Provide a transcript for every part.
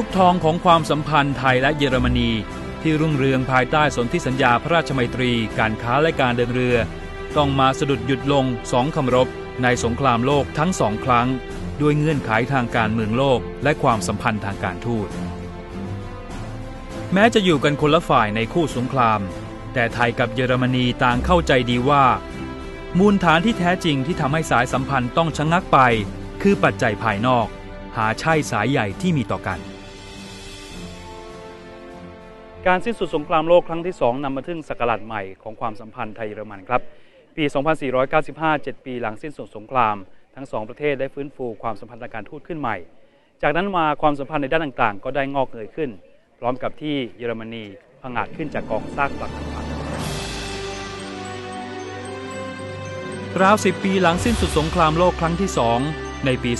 ยุคทองของความสัมพันธ์ไทยและเยอรมนี ที่รุ่งเรืองภายใต้สนธิสัญญาพระราชมัยตรี การค้าและการเดินเรือ ต้องมาสะดุดหยุดลงสองคำรบ ในสงครามโลกทั้งสองครั้ง ด้วยเงื่อนไขทางการเมืองโลกและความสัมพันธ์ทางการทูต แม้จะอยู่กันคนละฝ่ายในคู่สงคราม แต่ไทยกับเยอรมนีต่างเข้าใจดีว่า มูลฐานที่แท้จริงที่ทำให้สายสัมพันธ์ต้องชะงักไป คือปัจจัยภายนอก หาใช่สายใหญ่ที่มีต่อกัน การสิ้นสุดสงครามโลกครั้งที่ 2นำมาถึงสกราชใหม่ของความสัมพันธ์ไทยเยอรมันครับ ปี 2495 7 ปีหลังสิ้นสุดสงคราม ทั้งสองประเทศได้ฟื้นฟูความสัมพันธ์ทางการทูตขึ้นใหม่ จากนั้นมาความสัมพันธ์ในด้านต่างๆ ก็ได้งอกเงยขึ้น พร้อมกับที่เยอรมนีผงาดขึ้นจากกองซากปรักหักราวสิบปีหลังสิ้นสุดสงครามโลกครั้งที่สองในปี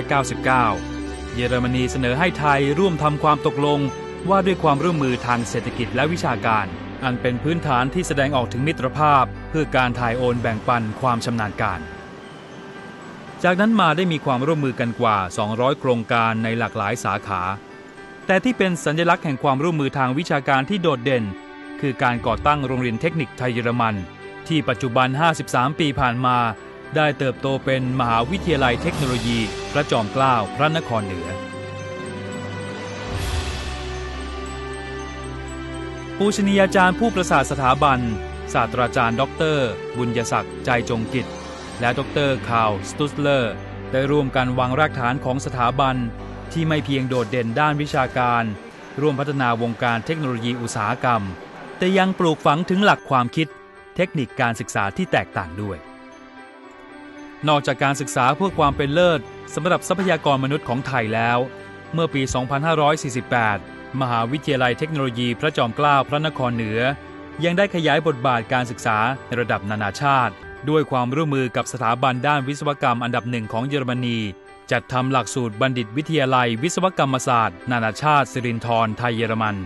2499 เยอรมนีเสนอให้ไทยร่วมทำความตกลง ว่าด้วยความร่วมมือทางเศรษฐกิจและวิชาการ อันเป็นพื้นฐานที่แสดงออกถึงมิตรภาพ เพื่อการถ่ายโอนแบ่งปันความชำนาญการ จากนั้นมาได้มีความร่วมมือกันกว่า 200 โครงการในหลากหลายสาขา แต่ที่เป็นสัญลักษณ์แห่งความร่วมมือทางวิชาการที่โดดเด่น คือการก่อตั้งโรงเรียนเทคนิคไทยเยอรมัน ที่ปัจจุบัน 53 ปีผ่านมา ได้เติบโตเป็นมหาวิทยาลัยเทคโนโลยี พระจอมเกล้าพระนครเหนือ ปูชนียาจารย์ผู้ประสาทสถาบัน ศาสตราจารย์ ดร บุญยศักดิ์ใจจงกิจ และดรคาวสตุสเลอร์ ได้ร่วมกันวางรากฐานของสถาบัน ที่ไม่เพียงโดดเด่นด้านวิชาการ ร่วมพัฒนาวงการเทคโนโลยีอุตสาหกรรม แต่ยังปลูกฝังถึงหลักความคิด เทคนิคการศึกษาที่แตกต่างด้วย นอกจากการศึกษาเพื่อความเป็นเลิศสำหรับทรัพยากรมนุษย์ของไทยแล้ว เมื่อปี 2548 มหาวิทยาลัยเทคโนโลยีพระจอมเกล้าพระนครเหนือ ยังได้ขยายบทบาทการศึกษาในระดับนานาชาติ ด้วยความร่วมมือกับสถาบันด้านวิศวกรรมอันดับหนึ่งของเยอรมนี จัดทำหลักสูตรบัณฑิตวิทยาลัยวิศวกรรมศาสตร์ นานาชาติสิรินธรไทยเยอรมัน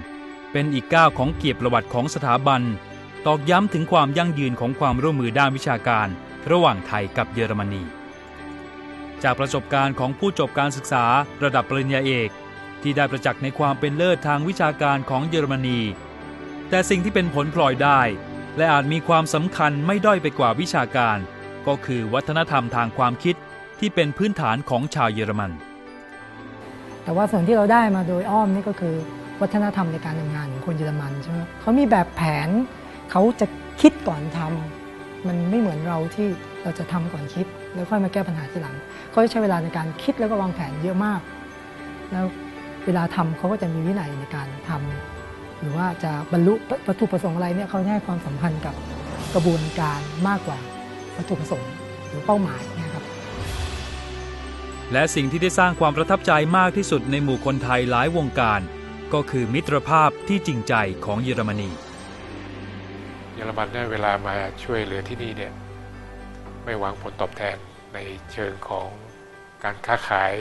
เป็นอีกก้าวของเกียรติประวัติของสถาบัน ตอกย้ำถึงความยั่งยืนของความร่วมมือด้านวิชาการ ระหว่างไทยกับเยอรมนี จากประสบการณ์ของผู้จบการศึกษาระดับปริญญาเอก ที่ได้ประจักษ์ในความเป็นเลิศทางวิชาการของเยอรมนี แต่สิ่งที่เป็นผลพลอยได้ และอาจมีความสำคัญไม่ด้อยไปกว่าวิชาการ ก็คือวัฒนธรรมทางความคิดที่เป็นพื้นฐานของชาวเยอรมัน แต่ว่าส่วนที่เราได้มาโดยอ้อมนี่ก็คือวัฒนธรรมในการทำงานของคนเยอรมันใช่ไหมเขามีแบบแผนเขาจะคิดก่อนทำมันไม่เหมือนเราที่เราจะทำก่อนคิด แล้วค่อยมาแก้ปัญหาทีหลังเขาจะใช้เวลาในการคิดแล้วก็วางแผนเยอะมาก แล้ว เวลาทำเขาก็จะมีวินัยในการทำหรือว่าจะบรรลุวัตถุประสงค์อะไรเนี่ยเขาให้ความสำคัญกับกระบวนการมากกว่าวัตถุประสงค์หรือเป้าหมายเนะครับและสิ่งที่ได้สร้างความประทับใจมากที่สุดในหมู่คนไทยหลายวงการ ก็คือมิตรภาพที่จริงใจของเยอรมนี เยอรมันเนี่ยเวลามาช่วยเหลือที่นี่เนี่ยไม่หวังผลตอบแทนในเชิงของการค้าขาย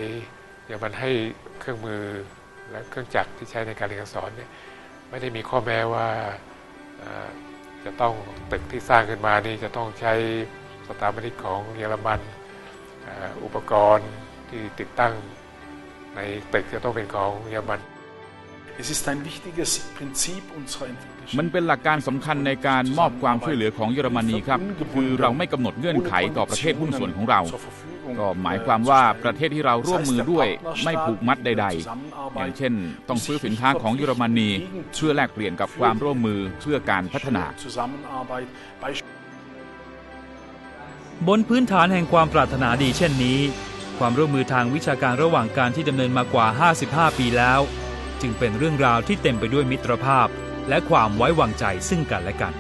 เยวมันให้เครื่องมือและเครื่องจักรที่ใช้ในการเรียนการสอนเนี่ยไม่ได้มีข้อแม้ว่าจะต้องตึกที่สร้างขึ้นมานี่จะต้องใช้สถาปนิกของเยอรมันอุปกรณ์ที่ติดตั้งในตึกจะต้องเป็นของเยอรมัน มัน Entwicklung. เป็นหลักการสำคัญในการมอบความช่วยเหลือของเยอรมนีครับ คือเราไม่กำหนดเงื่อนไขต่อประเทศหุ้นส่วนของเรา ก็หมายความว่าประเทศที่เราร่วมมือด้วยไม่ผูกมัดใด ๆ อย่างเช่น ต้องซื้อสินค้าของเยอรมนีเพื่อแลกเปลี่ยนกับความร่วมมือเพื่อการพัฒนา Zusammenarbeit bei บนพื้นฐานแห่งความปรารถนาดีเช่นนี้ ความร่วมมือทางวิชาการระหว่างการที่ดำเนินมากว่า 55 ปีแล้ว จึงเป็นเรื่องราวที่เต็มไปด้วยมิตรภาพ และความไว้วางใจซึ่งกันและกัน